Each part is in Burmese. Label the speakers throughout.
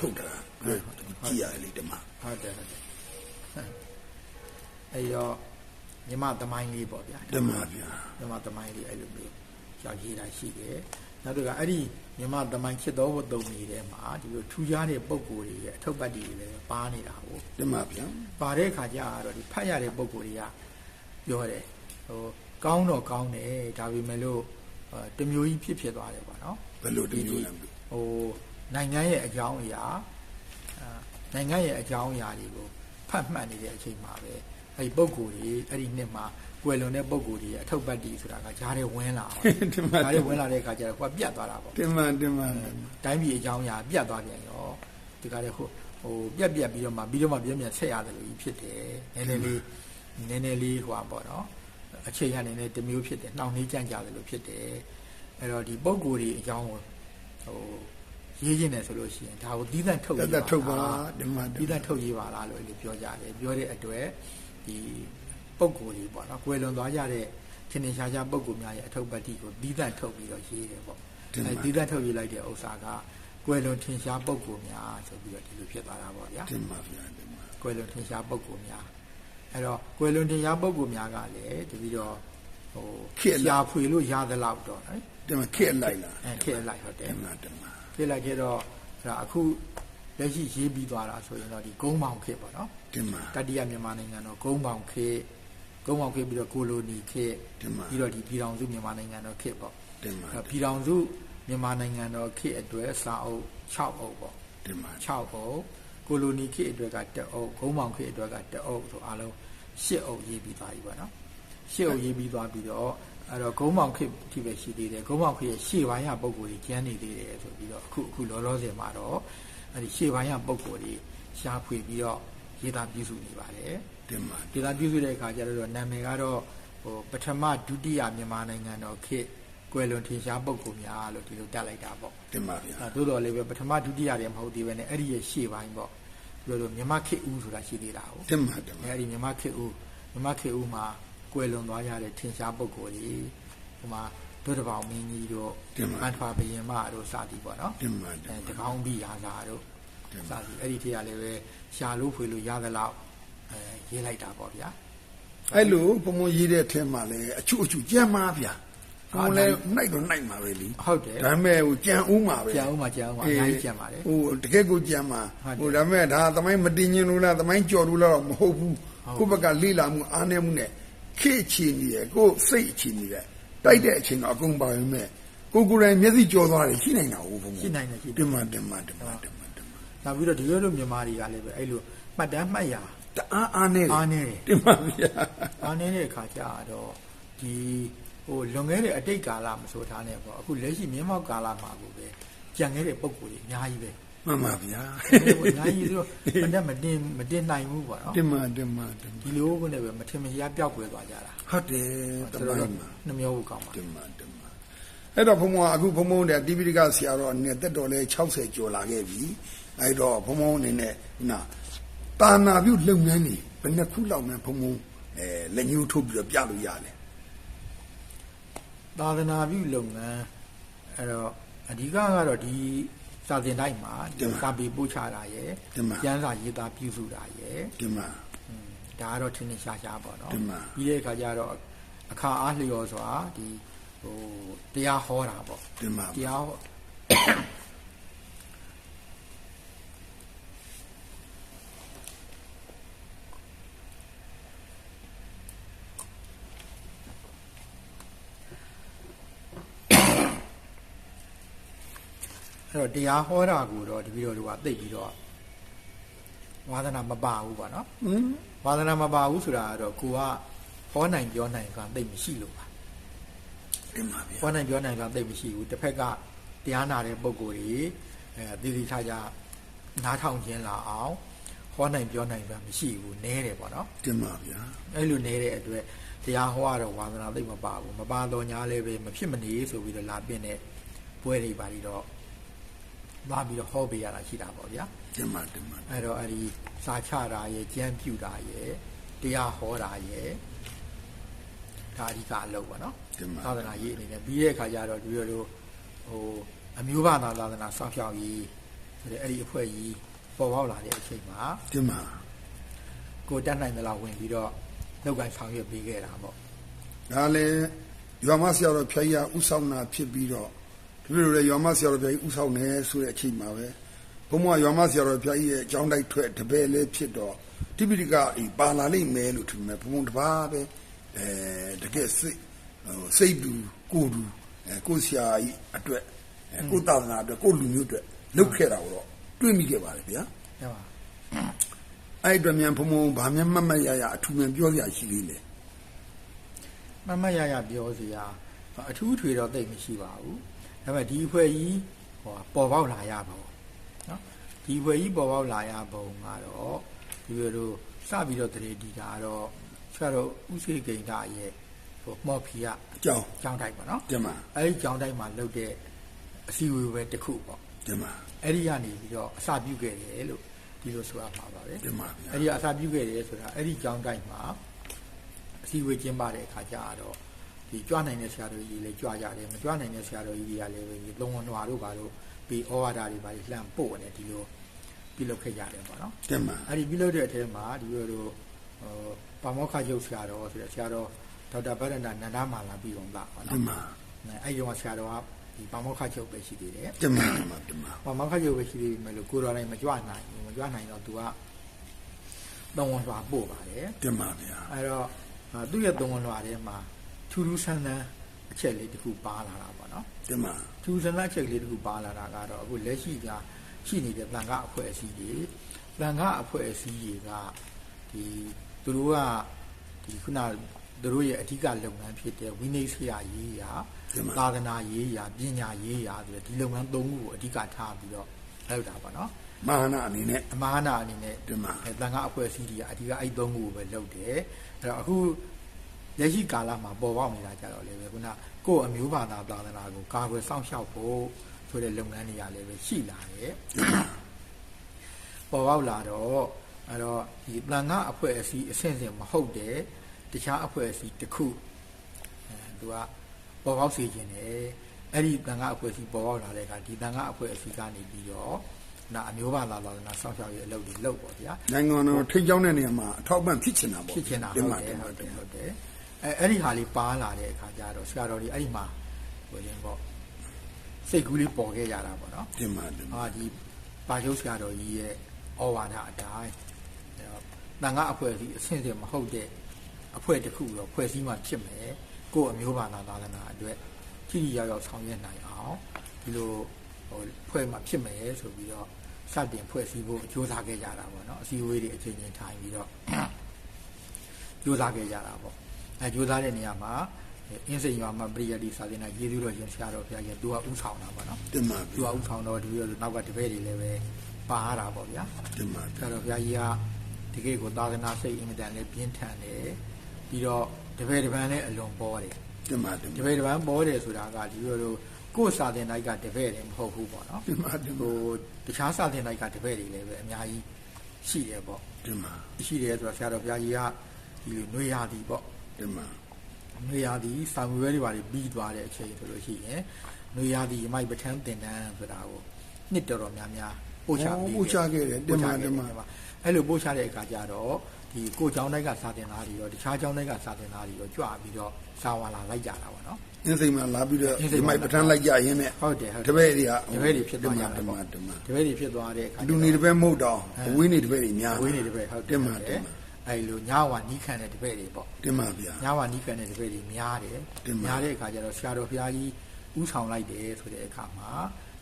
Speaker 1: ထုတ်တာကြည့်ရတယ်လေဓမ္မ
Speaker 2: ဟုတ်တယ်ဟုတ်တယ်အဲ့တော့မြမသမိုင်းလေးပေါ့ဗျာ
Speaker 1: ဓမ္မဗျာ
Speaker 2: မြမသမိုင်းလေးအဲ့လိုမျိုးကြောက်ရေးတာရှိတယ်နောက်တစ်ခါအဲ့ဒီမြမသမိုင်းဖြစ်တော်ဝတ္တုံကြီးထဲမှာဒီလိုထူခြားတဲ့ပုံကိုယ်တွေရဲ့အထုပ်ပတ်တွေလည်းပါနေတာကို
Speaker 1: ဓမ္မဗျာ
Speaker 2: ပါတဲ့ခါကျတော့ဒီဖတ်ရတဲ့ပုံကိုယ်တွေကပြောတယ်ဟိုကောင်းတော့ကောင်းတယ်ဒါပေမဲ့လို့အဲတစ်မျိုးကြီးဖြစ်ဖြစ်သွားတယ်ပေါ့နော်
Speaker 1: ဘယ်လိုတမျိုးလဲမသိ
Speaker 2: ဟို နိုင်ငံရဲ့အကြောင်းအရာအာနိုင်ငံရဲ့အကြောင်းအရာတွေကိုဖတ်မှတ်နေတဲ့အချိန်မှာပဲအဲဒီပုံကိုယ်တွေအဲ့ဒီနှစ်မှာကွယ်လွန်တဲ့ပုံကိုယ်တွေရဲ့အထုပ်ပတ်တီဆိုတာကဂျားတွေဝင်လာပါ
Speaker 1: ဓမ္မ
Speaker 2: ဂျားတွေဝင်လာတဲ့အခါကျတော့ကိုကပြတ်သွားတာပေါ့
Speaker 1: ဓမ္မဓမ္မ
Speaker 2: တိုင်းပြည်အကြောင်းအရာပြတ်သွားပြန်ရောဒီကနေ့ဟိုဟိုပြက်ပြက်ပြီးတော့မှပြီးတော့မှပြင်းပြန်ဆက်ရတယ်လို့ကြီးဖြစ်တယ်နည်းနည်းလေးနည်းနည်းလေးဟိုပါပေါ့နော်အချိန်ကနေနဲ့တစ်မျိုးဖြစ်တယ်နှောင့်နှေးကြန့်ကြတယ်လို့ဖြစ်တယ်အဲ့တော့ဒီပုံကိုယ်တွေအကြောင်းကိုဟို ရေးခြင်းတယ်ဆိုလို့ရှိရင်ဒါကိုတီးသန့်ထုတ်
Speaker 1: တ
Speaker 2: ရေး
Speaker 1: တ်ထုတ်ပါဓမ္မ
Speaker 2: တီးသန့်ထုတ်ရေးပါလားလို့အဲ့လိုပြောကြတယ်ပြောတဲ့အတွက်ဒီပုံကိုယ်တွေပေါ့နော်ကွယ်လွန်သွားကြတဲ့ထင်ထင်ရှားရှားပုံကိုယ်များရဲ့အထုပ်ပတ်တိကိုတီးသန့်ထုတ်ပြီးတော့ရေးတယ်ပေါ့အဲဒီသက်ထုတ်ရေးလိုက်တဲ့ဥစ္စာကကွယ်လွန်ထင်ရှားပုံကိုများဆိုပြီးတော့ဒီလိုဖြစ်သွားတာပေါ့ဗျာ
Speaker 1: ဓမ္မဗျာဓမ္မ
Speaker 2: ကွယ်လွန်ထင်ရှားပုံကိုများအဲ့တော့ကွယ်လွန်ထင်ရှားပုံကိုများကလည်းတပြီးတော့ဟိုရှားဖွေလို့ရသလောက်တော့နော်
Speaker 1: ဓမ္မခေတ်လိုက်လား
Speaker 2: အဲခေတ်လိုက်ဟုတ်တယ်
Speaker 1: ဓမ္မဓမ္မ
Speaker 2: ခေတ်လိုက်ခဲ့တော့အဲ့ဒါအခုလက်ရှိရေးပြီးသွားတာဆိုရင်တော့ဒီဂုံးမောင်ခေတ်ပေါ့နော်
Speaker 1: ဓမ္မ
Speaker 2: တတိယမြန်မာနိုင်ငံတော့ဂုံးမောင်ခေတ်ဂုံးမောင်ခေတ်ပြီးတော့ကိုလိုနီခေတ်
Speaker 1: ဓမ္မ
Speaker 2: ပြီးတော့ဒီပြည်တော်စုမြန်မာနိုင်ငံတော့ခေတ်ပေါ့
Speaker 1: ဓမ္မ
Speaker 2: အဲ့ပြည်တော်စုမြန်မာနိုင်ငံတော်ခေတ်အတွက်စာအုပ်6အုပ်ပေါ့
Speaker 1: ဓမ္မ
Speaker 2: 6အုပ်ကိုလိုနီခေတ်အတွက်က1အုပ်ဂုံးမောင်ခေတ်အတွက်က1အုပ်ဆိုအားလုံး10အုပ်ရေးပြီးသွားပြီပေါ့နော်10အုပ်ရေးပြီးသွားပြီးတော့ အဲ့တော့ဂုံးမောင်ခေတ်အထိပဲရှိသေးတယ်ဂုံးမောင်ခေတ်ရဲ့ရှေ့ပိုင်းရပုံကိုယ်ကြီးကျန်းနေသေးတယ်ဆိုပြီးတော့အခုအခုလောလောဆယ်မှာတော့အဲ့ဒီရှေ့ပိုင်းရပုံကိုယ်ကြီးရှားဖွေပြီးတော့ရေးသားပြုစုနေပါတယ်
Speaker 1: ဓမ္မ
Speaker 2: ဒေသပြုစုတဲ့အခါကျတော့နာမည်ကတော့ဟိုပထမဒုတိယမြန်မာနိုင်ငံတော်ခေတ်ကွယ်လွန်ထင်ရှားပုဂ္ဂိုလ်များလို့ဒီလိုတက်လိုက်တာပေါ့
Speaker 1: ဓမ္မဗျာ
Speaker 2: အဲသို့တော်လည်းပဲပထမဒုတိယတည်းမဟုတ်သေးပဲねအဲ့ဒီရဲ့ရှေ့ပိုင်းပေါ့ပြောလို့မြမခေတ်ဦးဆိုတာရှိသေးတာဟုတ်
Speaker 1: ဓမ္မဓမ္မ
Speaker 2: အဲ့ဒီမြမခေတ်ဦးမြမခေတ်ဦးမှာ ကွယ်လွန်သွားကြတဲ့ထင်ရှားပုဂ္ဂိုလ်တွေဟိုမှာဒုတပောင်မင်းကြီးတို့အန်ထွာဘယင်မတို့စသည်ပေါ့နော်
Speaker 1: ဓမ္မဓမ္အဲမ
Speaker 2: တကောင်းပြီးရာသာတို့
Speaker 1: ဓမ္မ
Speaker 2: စသည်အဲ့ဒီထက်ကလည်းပဲရှာလို့ဖွေလို့ရသလောက်အဲရေးလိုက်တာပေါ့ဗျာ
Speaker 1: အဲ့လိုဘုံဘုံရေးတဲ့အထက်မှာလဲအချုအချုကြမ်းမှားဗျာဘုံလဲနိုင်တော့နိုင်မှာပဲလी
Speaker 2: ဟုတ်တယ်
Speaker 1: ဒါပေမဲ့ဟိုကြံဦးမှာပဲ
Speaker 2: ကြံဦးမှာကြံဦးမှာအများကြီးကြံပါတယ်
Speaker 1: ဟိုတကယ်ကိုကြံမှာ
Speaker 2: ဟုတ်တယ်
Speaker 1: ဟိုဒါပေမဲ့ဒါသမိုင်းမတင်ញင်လို့လားသမိုင်းကြော်လို့လားတော့မဟုတ်ဘူး
Speaker 2: ဟုတ်
Speaker 1: ကိုယ့်ဘက်ကလိလာမှုအားနည်းမှုနဲ့ ခေတ်ချီနေတယ်ကိုယ်စိတ်ချီနေတယ်တိုက်တဲ့အချိန်တော့အကုန်ပါပဲမဲ့ကိုယ်ကိုယ်တိုင်မျက်စိကြော်သွားတယ်ရှိနိုင်တာဟုတ်ဘုံဘုံ
Speaker 2: ရှိနိုင်တယ်ရှိ
Speaker 1: ဓမ္မဓမ္မဓမ္မဓမ္မဓမ္မ
Speaker 2: နောက်ပြီးတော့ဒီလိုလိုမြန်မာတွေကလည်းပဲအဲ့လိုမှတ်တမ်းမှတ်ရ
Speaker 1: တအားအားနေတယ်
Speaker 2: အားနေတယ်
Speaker 1: ဓမ္မဗျာ
Speaker 2: အားနေတဲ့အခါကျတော့ဒီဟိုလွန်ခဲ့တဲ့အတိတ်ကာလမဆိုထားနဲ့ပေါ့အခုလက်ရှိမြင်းမောက်ကာလမှာကိုပဲကြံခဲ့တဲ့ပုံကိုယ်ကြီးအများကြီးပဲ
Speaker 1: မှန်ပါဗျာ
Speaker 2: ဟိုအများကြီးဆိုတော့မှတ်တမ်းမတင်မတင်နိုင်ဘူးပေါ့နော်
Speaker 1: ဓမ္မဓမ္မဓမ္မ
Speaker 2: ဒီလိုကနေပဲမထင်မရှားပျောက်ကွယ်သွားကြတာ
Speaker 1: ဟုတ်တယ်တ
Speaker 2: ဆို
Speaker 1: မို
Speaker 2: တော့
Speaker 1: င်းမှာ
Speaker 2: နှမျိုးကိုကောင်းပါ
Speaker 1: ဓမ္မဓမ္မအဲ့တော့ဘုံဘုံကအခုဘုံဘုံတဲ့တိပိဋကဆရာတော်နဲ့တက်တော်လဲ60ကျော်လာခဲ့ပြီအဲ့တော့ဘုံဘုံအနေနဲ့ခုနတာနာပြုလုပ်ငန်းနေဘယ်နှစ်ခုလောက်မှဘုံဘုံအဲလက်ညှိုးထုတ်ပြီးတော့ပြလို့ရတယ်
Speaker 2: သာသနာပြုလုပ်ငန်းအဲ့တော့အဓိကကတော့ဒီ စာသင်တိုင်းမှာဒီစာပေပို့ချတာရယ်ကျမ်းစာရေးသားပြုစုတာရယ်
Speaker 1: ဓမ္မ
Speaker 2: ဒါကတော့ထင်းထင်းရှားရှားပေါ့နော်
Speaker 1: ဒီမှာ
Speaker 2: ပြီးတဲ့အခါကျတော့အခါအားလျော်စွာဒီဟိုတရားဟောတာပေါ့
Speaker 1: ဓမ္မ
Speaker 2: တရားဟော အဲ့တော့တရားဟောတာကိုတော့တပည့်တော်တို့ကသိပြီးတော့ဝါသနာမပါဘူးပေါ့နော်
Speaker 1: ဟမ်
Speaker 2: ဝါသနာမပါဘူးဆိုတာကတော့ကိုကဟောနိုင်ပြောနိုင်ကသိပ်မရှိလို့ပါ
Speaker 1: ဓမ္မဗျာ
Speaker 2: ဟောနိုင်ပြောနိုင်ကသိပ်မရှိဘူးတစ်ဖက်ကတရားနာတဲ့ပုံကိုယ်ကြီးအဲတည်တည်ထားကြနားထောင်ခြင်းလာအောင်ဟောနိုင်ပြောနိုင်ကမရှိဘူးနဲတယ်ပေါ့နော်
Speaker 1: ဓမ္မဗျာ
Speaker 2: အဲ့လိုနေတဲ့အတွက်တရားဟောရတော့ဝါသနာသိပ်မပါဘူးမပါတော့ညာလည်းပဲမဖြစ်မနေဆိုပြီးတော့လာပြင်းတဲ့ပွဲတွေပါပြီးတော့ လာပြီးတော့ဟောပေးရတာရှိတာပေါ့ဗျာ
Speaker 1: ဓမ္မဓမ္မ
Speaker 2: အဲ့တော့အဲ့ဒီစာချတာရဲ့ကြမ်းပြူတာရဲ့တရားဟောတာရဲ့ဒါအဓိကအလုပ်ပါနော်
Speaker 1: ဓမ္မ
Speaker 2: သာသနာရေးအနေနဲ့ပြီးတဲ့အခါကျတော့ဒီလိုလိုဟိုအမျိုးဘာသာသာသနာစောင့်ရှောက်ရေးဆိုတဲ့အဲ့ဒီအဖွဲ့ကြီးပေါ်ပေါက်လာတဲ့အချိန်မှာ
Speaker 1: ဒီမှာ
Speaker 2: ကိုတက်နိုင်တဲ့လောက်ဝင်ပြီးတော့လောက်ကန်ဆောင်ရွက်ပေးခဲ့တာပေါ့
Speaker 1: ဒါလည်းရွာမဆရာတော်ဖျားကြီးကဥဆောင်တာဖြစ်ပြီးတော့ ဒီလိုလေရွာမဆရာတော်ဖျားကြီးဥဆောင်နေဆိုတဲ့အချိန်မှာပဲဘုံမကရွာမဆရာတော်ဖျားကြီးရဲ့အကြောင်းတိုက်ထွက်တပည့်လေးဖြစ်တော့တိပိဋကဤပါလာလိမ့်မယ်လို့ထင်မယ်ဘုံဘုံတစ်ပါးပဲအဲတကယ်စိတ်ဟိုစိတ်တူကိုယ်တူအဲကိုယ်ဆရာကြီးအတွက်အဲကိုယ်သာသနာအတွက်ကိုယ်လူမျိုးအတွက်လုပ်ခဲ့တာတော့တွေးမိခဲ့ပါလေဗျာ
Speaker 2: ဟုတ်ပါ
Speaker 1: အဲ့ဒီအတွက်မြန်ဘုံဘုံဗာမြန်မတ်မတ်ရရအထူးမြန်ပြောစရာရှိသေးတယ်
Speaker 2: မမတ်ရရပြောစရာအထူးထွေတော့တိတ်မရှိပါဘူး ဒါပေမဲ့ဒီအဖွဲ့ကြီးဟိုပေါ်ပေါက်လာရပါဘူးနော်ဒီအဖွဲ့ကြီးပေါ်ပေါက်လာရပုံကတော့ဒီလိုလိုစပြီးတော့တရေဒီတာကတော့ဆရာတော်ဥစေကိန္ဒရဲ့ဟိုမော်ဖီယာ
Speaker 1: အကြောင်း
Speaker 2: ကျောင်းတိုက်ပေါ့နော်
Speaker 1: တင်ပါ
Speaker 2: အဲ့ဒီကျောင်းတိုက်မှာလုပ်တဲ့အစည်းအဝေးပဲတစ်ခုပေါ့
Speaker 1: တင်ပါ
Speaker 2: အဲ့ဒီကနေပြီးတော့အစာပြုတ်ခဲ့တယ်လို့ဒီလိုဆိုရမှာပါပဲ
Speaker 1: တင်ပါဗျာ
Speaker 2: အဲ့ဒီအစာပြုတ်ခဲ့တယ်ဆိုတာအဲ့ဒီကျောင်းတိုက်မှာအစည်းအဝေးကျင်းပတဲ့အခါကျတော့ ဒီကြွနိုင်တဲ့ဆရာတော်ကြီးလည်းကြွကြတယ်မကြွနိုင်တဲ့ဆရာတော်ကြီးတွေကလည်းပဲဒီလုံဝန်တော်တို့ဘာလို့ပြီးဩဝါဒတွေဘာတွေလှမ်းပို့နေဒီလိုပြုလုပ်ခဲ့ကြတယ်ပေါ့နော်
Speaker 1: တင်ပါ
Speaker 2: အဲ့ဒီပြုလုပ်တဲ့အထဲမှာဒီလိုလိုဟိုပါမောက္ခချုပ်ဆရာတော်ဆိုတဲ့ဆရာတော်ဒေါက်တာဗရဏနန္ဒမာလာပြီးတော့လာပေါ့
Speaker 1: တ
Speaker 2: နော်
Speaker 1: င်ပါ
Speaker 2: အဲ့ဒီတော့ဆရာတော်ကဒီပါမောက္ခချုပ်ပဲရှိသေးတယ်
Speaker 1: တင်ပါတင်ပါတင်ပါ။
Speaker 2: ဘာမှခက်ရုပ်ပဲရှိသေးတယ်လို့ကိုတော်တိုင်းမကြွနိုင်ဘူးမကြွနိုင်တော့ तू ကသုံးဝန်လွှာပို့ပါတယ်
Speaker 1: တင်ပါဗျာ။
Speaker 2: အဲတော့အာသူ့ရဲ့သုံးဝန်လွှာထဲမှာ ထူးထူးဆန်းဆန်းအချက်လေးတစ်ခုပါလာတာပေါ့နော်
Speaker 1: တင်ပါ။
Speaker 2: ထူးဆန်းဆန်းအချက်လေးတစ်ခုပါလာတာကတော့အခုလက်ရှိကရှိနေတဲ့တန်ခါအဖွဲ့အစည်းတွေတန်ခါအဖွဲ့အစည်းတွေကဒီသူတို့ကဒီခုနသူတို့ရဲ့အဓိကလုပ်ငန်းဖြစ်တဲ့ဝိနည်းဆရာရေးရာ
Speaker 1: တင်ပါ
Speaker 2: သာသနာရေးရာပညာရေးရာဆိုတဲ့ဒီလုပ်ငန်းသုံးခုကိုအဓိကထားပြီးတော့လုပ်တာပေါ့နော်
Speaker 1: မဟာနာအနေနဲ့
Speaker 2: အမားနာအနေနဲ့
Speaker 1: တင်ပါ
Speaker 2: အဲတန်ခါအဖွဲ့အစည်းတွေကအဓိကအဲ့သုံးခုကိုပဲလုပ်တယ်အဲ့တော့အခု လက်ရှိကာလမှာပေါ်ပေါက်နေတာကြတော့လေပဲခုနကိုယ့်အမျိုးဘာသာသာသနာကိုကာကွယ်စောင့်ရှောက်ဖို့ဆိုတဲ့လုပ်ငန်းတွေကလည်းပဲရှိလာတယ်ပေါ်ပေါက်လာတော့အဲ့တော့ဒီတန်ခါအဖွဲ့အစည်းအဆင့်ဆင့်မဟုတ်တဲ့တခြားအဖွဲ့အစည်းတစ်ခုအဲသူကပေါ်ပေါက်စေခြင်းတယ်အဲ့ဒီတန်ခါအဖွဲ့အစည်းပေါ်ပေါက်လာတဲ့အခါဒီတန်ခါအဖွဲ့အစည်းကနေပြီးတော့နာအမျိုးဘာသာသာသနာစောင့်ရှောက်ရေးအလုပ်တွေလုပ်ပေါ့ဗျာ
Speaker 1: နိုင်ငံတော်ထိန်းကျောင်းတဲ့နေရာမှာအထောက်အပံ့ဖြစ်ချင်တာပေါ့
Speaker 2: ဖြစ်ချင်တာ
Speaker 1: တင်
Speaker 2: ဟုတ်
Speaker 1: ပါ
Speaker 2: တ
Speaker 1: တင်
Speaker 2: ယ်
Speaker 1: ပါ
Speaker 2: ဟုတ်တ
Speaker 1: တင်
Speaker 2: ယ်
Speaker 1: ပါ
Speaker 2: ဟုတ်တယ် အဲအဲ့ဒီဟာလေးပါလာတဲ့အခါကျတော့ဆရာတော်ကြီးအဲ့ဒီမှာဟိုရင်ပေါ့စိတ်ကူးလေးပေါ်ခဲ့ကြတာပေါ့နော်
Speaker 1: တင်ပါတင်ပါ
Speaker 2: အာဒီပါချုပ်ဆရာတော်ကြီးရဲ့ဩဝါဒအတိုင်းအဲတော့တန်ခါအဖွဲ့အစည်းအဆင့်ဆင့်မဟုတ်တဲ့အဖွဲ့တစ်ခုတော့ဖွဲ့စည်းမှဖြစ်မယ်ကိုယ့်အမျိုးဘာသာသာသနာအတွက်ကြည်ကြည်ရောက်ရောက်ဆောင်ရွက်နိုင်အောင်ဒီလိုဟိုဖွဲ့မှဖြစ်မယ်ဆိုပြီးတော့စတင်ဖွဲ့စည်းဖို့ကြိုးစားခဲ့ကြတာပေါ့နော်အစည်းအဝေးတွေအချိန်ချင်းထိုင်ပြီးတော့ကြိုးစားခဲ့ကြတာပေါ့ အဲကြိုးစားတဲ့နေရာမှာအဲအင်းစိန်ရွာမှာပရိယတိစာသင်တာရေးသေးတော့ရင်ဆရာတော်ဘုရားကြီးကသူကဥဆောင်တာပေါ့နော်
Speaker 1: တင်ပါ
Speaker 2: သူကဥဆောင်တော့ဒီလိုနောက်ကတပည့်တွေလည်းပဲပါရတာပေါ့ဗျာ
Speaker 1: တင်ပါ
Speaker 2: ဆရာတော်ဘုရားကြီးကဒီကိကိုသာသနာစိတ်အင်မတန်လည်းပြင်းထန်တယ်ပြီးတော့တပည့်တစ်ပန်းလည်းအလွန်ပေါ်တယ်
Speaker 1: တင်ပါတင်
Speaker 2: တ
Speaker 1: ပါ
Speaker 2: ပည့်တစ်ပန်းပေါ်တယ်ဆိုတာကဒီလိုလိုကိုယ်စာသင်တိုက်ကတပည့်တယ်မဟုတ်ဘူးပေါ့နော်
Speaker 1: တင်ပါတင်ပါ
Speaker 2: ဟိုတခြားစာသင်တိုက်ကတပည့်တွေလည်းပဲအများကြီးရှိတယ်ပေါ့
Speaker 1: တင်ပါ
Speaker 2: ရှိတယ်ဆိုတော့ဆရာတော်ဘုရားကြီးကဒီလိုနှွေရသည်ပေါ့
Speaker 1: တင်ပါ
Speaker 2: နှွေရသည်စာမွေးတွေပါပြီးသွားတဲ့အချိန်ဆိုလို့ရှိရင်နှွေရသည်မိုက်ပထန်းတင်တန်းဆိုတာကိုနှစ်တော်တော်များများပို့ချပြီး
Speaker 1: ပို့ချခဲ့တယ်တင်ပါတင်ပါ
Speaker 2: အဲ့လိုပို့ချတဲ့အခါကျတော့ဒီကိုเจ้าတိုက်ကစာတင်သားတွေရောတခြားเจ้าတိုက်ကစာတင်သားတွေရောကြွပြီးတော့စာဝါလာလိုက်ကြတာပေါ့နော်
Speaker 1: အင်းစိန်မှာလာပြီးတော့
Speaker 2: အင်းစိ
Speaker 1: ဒီ
Speaker 2: န်မှာ
Speaker 1: မိုက်ပဋ္ဌာန်းလိုက်ကြရင်းနဲ့
Speaker 2: ဟုတ်တယ်ဟုတ်
Speaker 1: တ
Speaker 2: တယ်
Speaker 1: ပည့်တွေက
Speaker 2: တပည့်တွေဖြစ်သွားကြ
Speaker 1: တင်
Speaker 2: တယ်
Speaker 1: ပါ
Speaker 2: ပေါ့
Speaker 1: တင်ပါ
Speaker 2: တပည့်တွေဖြစ်သွားတဲ့အခါကျ
Speaker 1: လူ
Speaker 2: တော့
Speaker 1: နေတပည့်မဟုတ်တော့အဝေးနေတပည့်တွေများ
Speaker 2: ဝေးနေတပည့်ဟုတ်တယ်
Speaker 1: တင်ပါ
Speaker 2: ဟုတ်
Speaker 1: တ
Speaker 2: တယ် ယ်
Speaker 1: ပါ
Speaker 2: အဲ့လိုညဝါနီးခံတဲ့တပည့်တွေပေါ့
Speaker 1: တင်ပါဗျာ
Speaker 2: ညဝါနီးခံတဲ့တပည့်တွေများတယ်
Speaker 1: တင်ပါ
Speaker 2: များတဲ့အခါကျတော့ဆရာတော်ဘုရားကြီးဥဆောင်လိုက်တယ်ဆိုတဲ့အခါမှာ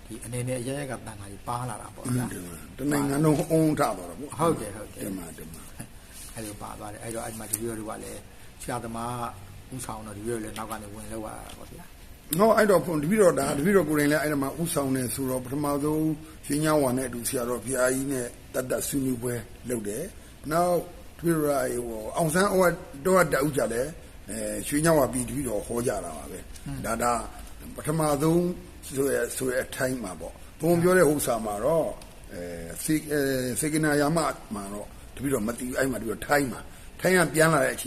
Speaker 2: ဒီအနေနဲ့အရရကတန်ခါကြီးပါလာတာပေါ့
Speaker 1: အင်း
Speaker 2: ဗျာ
Speaker 1: တင်ပါတနိုင်ငံလုံးအုံထသွားတော့ပေါ့
Speaker 2: ဟုတ်တယ်ဟုတ်တယ်
Speaker 1: တင်ပါတင်ပါ
Speaker 2: အဲ့လိုပါသွားတယ်အဲ့တော့အဲ့ဒီမှာဒီလိုတွေကလည်းဆရာသမားဥဆောင်တော့ဒီလိုလည်းနောက်ကနေဝင်လောက်ရတာပေါ့ဗျာ
Speaker 1: ဟောအဲ့တော့တပည့်တော်ဒါတပည့်တော်ကိုယ်တိုင်လည်းအဲ့ဒါမှာဥဆောင်နေဆိုတော့ပထမဆုံးရွှေညဝါနဲ့အတူဆရာတော်ဘုရားကြီးနဲ့တတ်တတ်ဆွေးနွေးပွဲလုပ်တယ်နောက် တပည့်တော်ကဟိုအောင်ဆန်းဩတော့တအုပ်ကြလည်းအဲရွှေညဝါပြီးတပည့်တော်ဟောကြတာပါပဲဒါဒါပထမဆုံးဆိုရဆိုရအထိုင်းမှာပေါ့ဘုံပြောတဲ့ဥစ္စာမှာတော့အဲစေအဲစေကနာယာမမှာတော့တပည့်တော်မသိဘူးအဲ့မှာတပည့်တော်ထိုင်းမှာထိုင်းကပြန်လာတဲ့အချိန်